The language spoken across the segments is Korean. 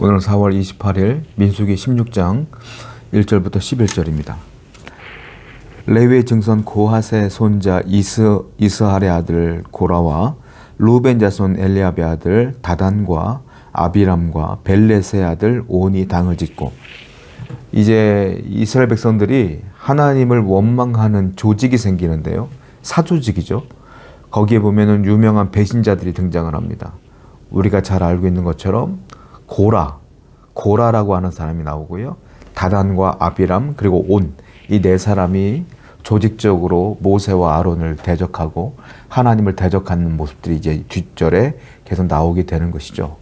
오늘은 4월 28일 민수기 16장 1절부터 11절입니다. 레위의 증손 고하세 손자 이스 이스할의 아들 고라와 루벤 자손 엘리압의 아들 다단과 아비람과 벨렛의 아들 온이 당을 짓고 이제 이스라엘 백성들이 하나님을 원망하는 조직이 생기는데요. 사조직이죠. 거기에 보면은 유명한 배신자들이 등장을 합니다. 우리가 잘 알고 있는 것처럼 고라, 고라라고 하는 사람이 나오고요. 다단과 아비람 그리고 온 이 네 사람이 조직적으로 모세와 아론을 대적하고 하나님을 대적하는 모습들이 이제 뒷절에 계속 나오게 되는 것이죠.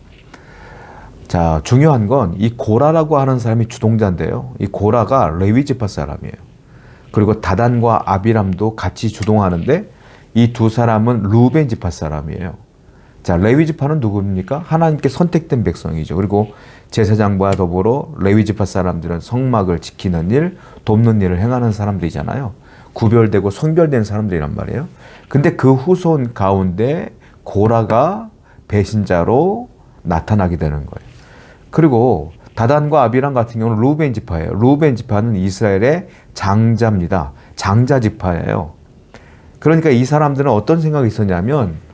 자, 중요한 건 이 고라라고 하는 사람이 주동자인데요. 이 고라가 레위 지파 사람이에요. 그리고 다단과 아비람도 같이 주동하는데 이 두 사람은 루벤 지파 사람이에요. 자, 레위 지파는 누구입니까? 하나님께 선택된 백성이죠. 그리고 제사장과 더불어 레위 지파 사람들은 성막을 지키는 일, 돕는 일을 행하는 사람들이잖아요. 구별되고 성별된 사람들이란 말이에요. 근데 그 후손 가운데 고라가 배신자로 나타나게 되는 거예요. 그리고 다단과 아비람 같은 경우는 루벤 지파예요. 루벤 지파는 이스라엘의 장자입니다. 장자 지파예요. 그러니까 이 사람들은 어떤 생각이 있었냐면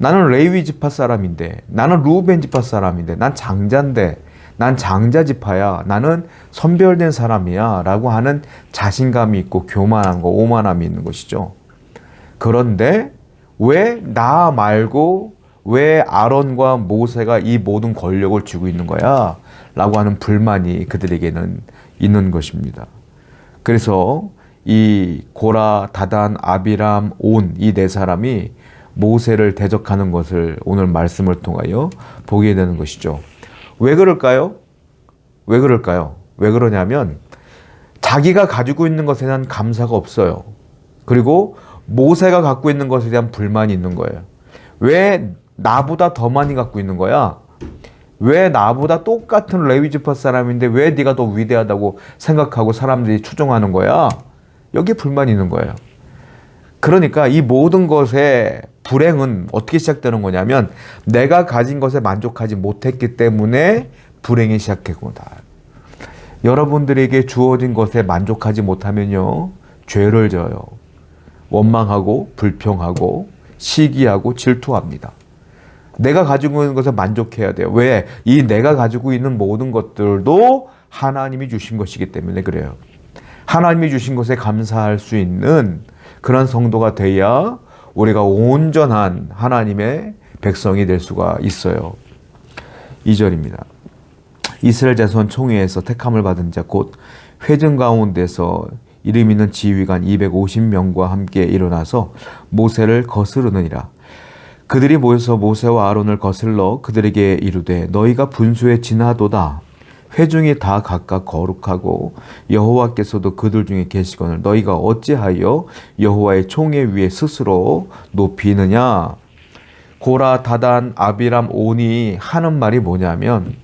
나는 레위 지파 사람인데, 나는 루벤 지파 사람인데, 난 장자인데, 난 장자 지파야. 나는 선별된 사람이야. 라고 하는 자신감이 있고 교만한 거, 오만함이 있는 것이죠. 그런데 왜 나 말고 왜 아론과 모세가 이 모든 권력을 쥐고 있는 거야? 라고 하는 불만이 그들에게는 있는 것입니다. 그래서 이 고라, 다단, 아비람, 온 이 네 사람이 모세를 대적하는 것을 오늘 말씀을 통하여 보게 되는 것이죠. 왜 그럴까요? 왜 그럴까요? 왜 그러냐면 자기가 가지고 있는 것에 대한 감사가 없어요. 그리고 모세가 갖고 있는 것에 대한 불만이 있는 거예요. 왜 나보다 더 많이 갖고 있는 거야? 왜 나보다 똑같은 레위 지파 사람인데 왜 네가 더 위대하다고 생각하고 사람들이 추종하는 거야? 여기 불만이 있는 거예요. 그러니까 이 모든 것의 불행은 어떻게 시작되는 거냐면 내가 가진 것에 만족하지 못했기 때문에 불행이 시작했구나. 여러분들에게 주어진 것에 만족하지 못하면요. 죄를 져요. 원망하고 불평하고 시기하고 질투합니다. 내가 가지고 있는 것에 만족해야 돼요. 왜? 이 내가 가지고 있는 모든 것들도 하나님이 주신 것이기 때문에 그래요. 하나님이 주신 것에 감사할 수 있는 그런 성도가 돼야 우리가 온전한 하나님의 백성이 될 수가 있어요. 2절입니다. 이스라엘 자손 총회에서 택함을 받은 자 곧 회중 가운데서 이름 있는 지휘관 250명과 함께 일어나서 모세를 거스르느니라. 그들이 모여서 모세와 아론을 거슬러 그들에게 이르되 너희가 분수에 지나도다. 회중이 다 각각 거룩하고 여호와께서도 그들 중에 계시거늘 너희가 어찌하여 여호와의 총회 위에 스스로 높이느냐 고라 다단 아비람 온이 하는 말이 뭐냐면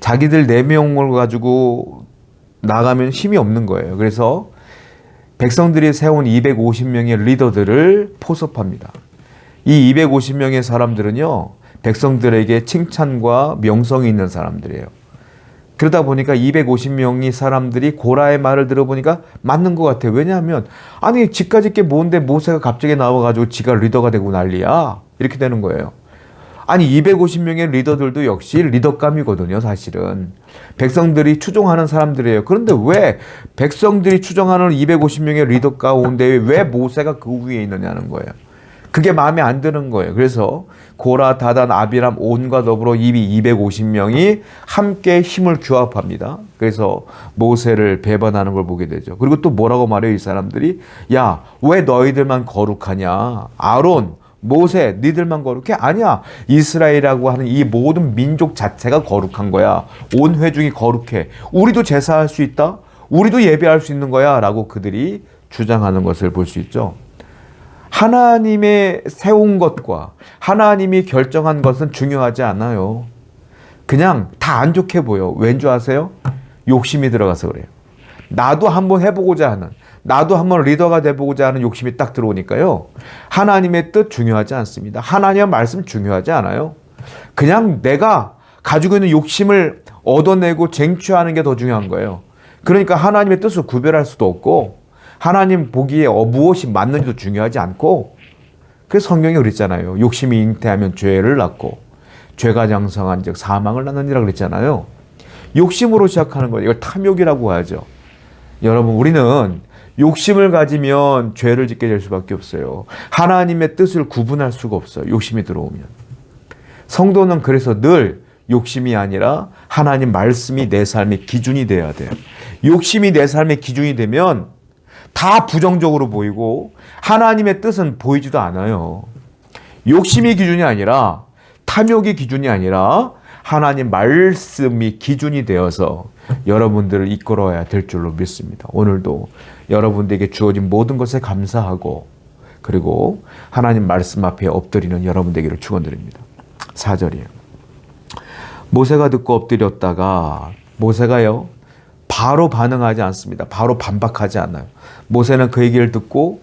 자기들 네 명을 가지고 나가면 힘이 없는 거예요. 그래서 백성들이 세운 250명의 리더들을 포섭합니다. 이 250명의 사람들은요, 백성들에게 칭찬과 명성이 있는 사람들이에요. 그러다 보니까 250명이 사람들이 고라의 말을 들어보니까 맞는 것 같아요. 왜냐하면, 아니, 지까지 게 뭔데 모세가 갑자기 나와가지고 지가 리더가 되고 난리야. 이렇게 되는 거예요. 아니 250명의 리더들도 역시 리더감이거든요, 사실은. 백성들이 추종하는 사람들이에요. 그런데 왜 백성들이 추종하는 250명의 리더 가운데 왜 모세가 그 위에 있느냐는 거예요. 그게 마음에 안 드는 거예요. 그래서 고라, 다단, 아비람, 온과 더불어 이미 250명이 함께 힘을 규합합니다. 그래서 모세를 배반하는 걸 보게 되죠. 그리고 또 뭐라고 말해요, 이 사람들이? 야, 왜 너희들만 거룩하냐? 아론, 모세, 니들만 거룩해? 아니야. 이스라엘이라고 하는 이 모든 민족 자체가 거룩한 거야. 온 회중이 거룩해. 우리도 제사할 수 있다? 우리도 예배할 수 있는 거야. 라고 그들이 주장하는 것을 볼 수 있죠. 하나님의 세운 것과 하나님이 결정한 것은 중요하지 않아요. 그냥 다 안 좋게 보여. 왠 줄 아세요? 욕심이 들어가서 그래요. 나도 한번 해보고자 하는, 나도 한번 리더가 돼보고자 하는 욕심이 딱 들어오니까요. 하나님의 뜻 중요하지 않습니다. 하나님의 말씀 중요하지 않아요. 그냥 내가 가지고 있는 욕심을 얻어내고 쟁취하는 게 더 중요한 거예요. 그러니까 하나님의 뜻을 구별할 수도 없고 하나님 보기에 어, 무엇이 맞는지도 중요하지 않고 그래서 성경이 그랬잖아요. 욕심이 잉태하면 죄를 낳고 죄가 장성한 즉 사망을 낳느니라 그랬잖아요. 욕심으로 시작하는 거예요. 이걸 탐욕이라고 하죠. 여러분 우리는 욕심을 가지면 죄를 짓게 될 수밖에 없어요. 하나님의 뜻을 구분할 수가 없어요. 욕심이 들어오면. 성도는 그래서 늘 욕심이 아니라 하나님 말씀이 내 삶의 기준이 돼야 돼요. 욕심이 내 삶의 기준이 되면 다 부정적으로 보이고 하나님의 뜻은 보이지도 않아요. 욕심이 기준이 아니라 탐욕이 기준이 아니라 하나님 말씀이 기준이 되어서 여러분들을 이끌어야 될 줄로 믿습니다. 오늘도 여러분들에게 주어진 모든 것에 감사하고 그리고 하나님 말씀 앞에 엎드리는 여러분 되기를 축원드립니다. 4절이에요. 모세가 듣고 엎드렸다가 모세가요 바로 반응하지 않습니다. 바로 반박하지 않아요. 모세는 그 얘기를 듣고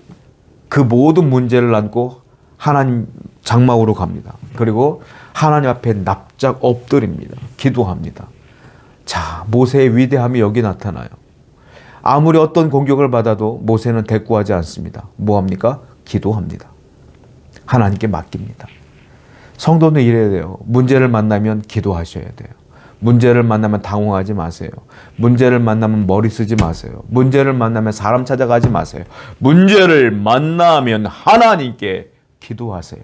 그 모든 문제를 안고 하나님 장막으로 갑니다. 그리고 하나님 앞에 납작 엎드립니다. 기도합니다. 자, 모세의 위대함이 여기 나타나요. 아무리 어떤 공격을 받아도 모세는 대꾸하지 않습니다. 뭐 합니까? 기도합니다. 하나님께 맡깁니다. 성도는 이래야 돼요. 문제를 만나면 기도하셔야 돼요. 문제를 만나면 당황하지 마세요. 문제를 만나면 머리 쓰지 마세요. 문제를 만나면 사람 찾아가지 마세요. 문제를 만나면 하나님께 기도하세요.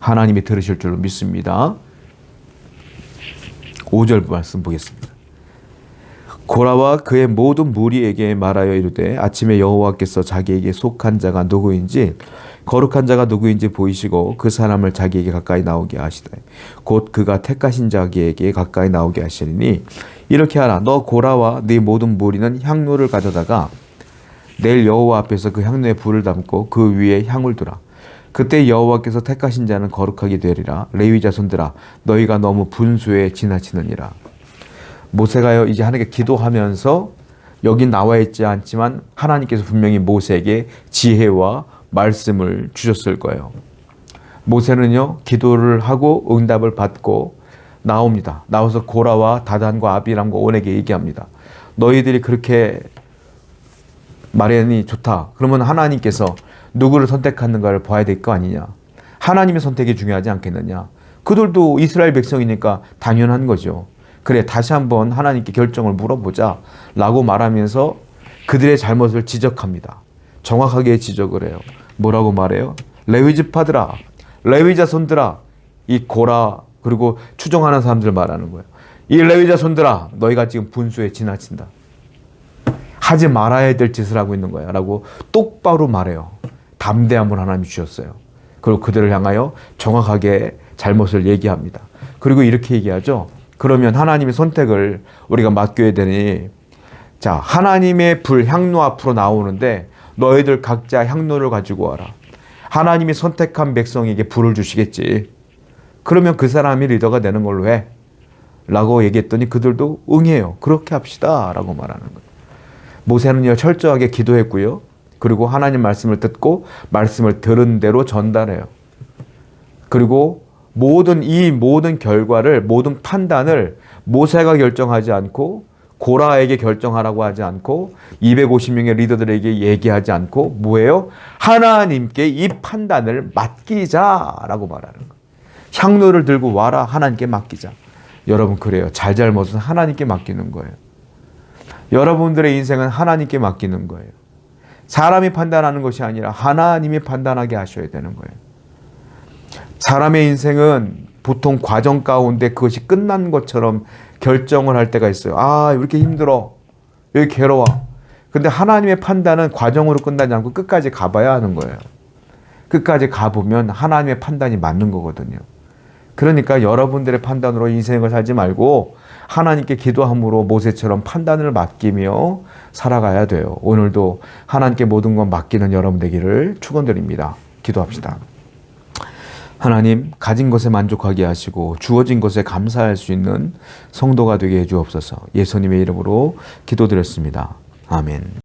하나님이 들으실 줄 믿습니다. 5절 말씀 보겠습니다. 고라와 그의 모든 무리에게 말하여 이르되 아침에 여호와께서 자기에게 속한 자가 누구인지 거룩한 자가 누구인지 보이시고 그 사람을 자기에게 가까이 나오게 하시되 곧 그가 택하신 자기에게 가까이 나오게 하시리니 이렇게 하라. 너 고라와 네 모든 무리는 향로를 가져다가 내일 여호와 앞에서 그 향로에 불을 담고 그 위에 향을 두라. 그때 여호와께서 택하신 자는 거룩하게 되리라. 레위 자손들아 너희가 너무 분수에 지나치느니라 모세가요 이제 하나님께 기도하면서 여기 나와 있지 않지만 하나님께서 분명히 모세에게 지혜와 말씀을 주셨을 거예요. 모세는요 기도를 하고 응답을 받고 나옵니다. 나와서 고라와 다단과 아비람과 온에게 얘기합니다. 너희들이 그렇게 말하니 좋다. 그러면 하나님께서 누구를 선택하는가를 봐야 될 거 아니냐. 하나님의 선택이 중요하지 않겠느냐. 그들도 이스라엘 백성이니까 당연한 거죠. 그래 다시 한번 하나님께 결정을 물어보자 라고 말하면서 그들의 잘못을 지적합니다. 정확하게 지적을 해요. 뭐라고 말해요? 레위 지파들아, 레위 자손들아, 이 고라 그리고 추종하는 사람들 말하는 거예요. 이 레위 자손들아, 너희가 지금 분수에 지나친다. 하지 말아야 될 짓을 하고 있는 거야. 라고 똑바로 말해요. 담대함을 하나님이 주셨어요. 그리고 그들을 향하여 정확하게 잘못을 얘기합니다. 그리고 이렇게 얘기하죠. 그러면 하나님의 선택을 우리가 맡겨야 되니, 자, 하나님의 불 향로 앞으로 나오는데 너희들 각자 향로를 가지고 와라. 하나님이 선택한 백성에게 불을 주시겠지. 그러면 그 사람이 리더가 되는 걸로 해. 라고 얘기했더니 그들도 응해요. 그렇게 합시다. 라고 말하는 거예요. 모세는요, 철저하게 기도했고요. 그리고 하나님 말씀을 듣고 말씀을 들은 대로 전달해요. 그리고 모든 이 모든 결과를 모든 판단을 모세가 결정하지 않고 고라에게 결정하라고 하지 않고 250명의 리더들에게 얘기하지 않고 뭐예요? 하나님께 이 판단을 맡기자라고 말하는 거예요. 향로를 들고 와라 하나님께 맡기자. 여러분 그래요. 잘잘못은 하나님께 맡기는 거예요. 여러분들의 인생은 하나님께 맡기는 거예요. 사람이 판단하는 것이 아니라 하나님이 판단하게 하셔야 되는 거예요. 사람의 인생은 보통 과정 가운데 그것이 끝난 것처럼 결정을 할 때가 있어요. 아, 이렇게 힘들어. 여기 괴로워. 근데 하나님의 판단은 과정으로 끝나지 않고 끝까지 가봐야 하는 거예요. 끝까지 가보면 하나님의 판단이 맞는 거거든요. 그러니까 여러분들의 판단으로 인생을 살지 말고 하나님께 기도함으로 모세처럼 판단을 맡기며 살아가야 돼요. 오늘도 하나님께 모든 건 맡기는 여러분 되기를 축원드립니다. 기도합시다. 하나님 가진 것에 만족하게 하시고 주어진 것에 감사할 수 있는 성도가 되게 해 주옵소서. 예수님의 이름으로 기도드렸습니다. 아멘.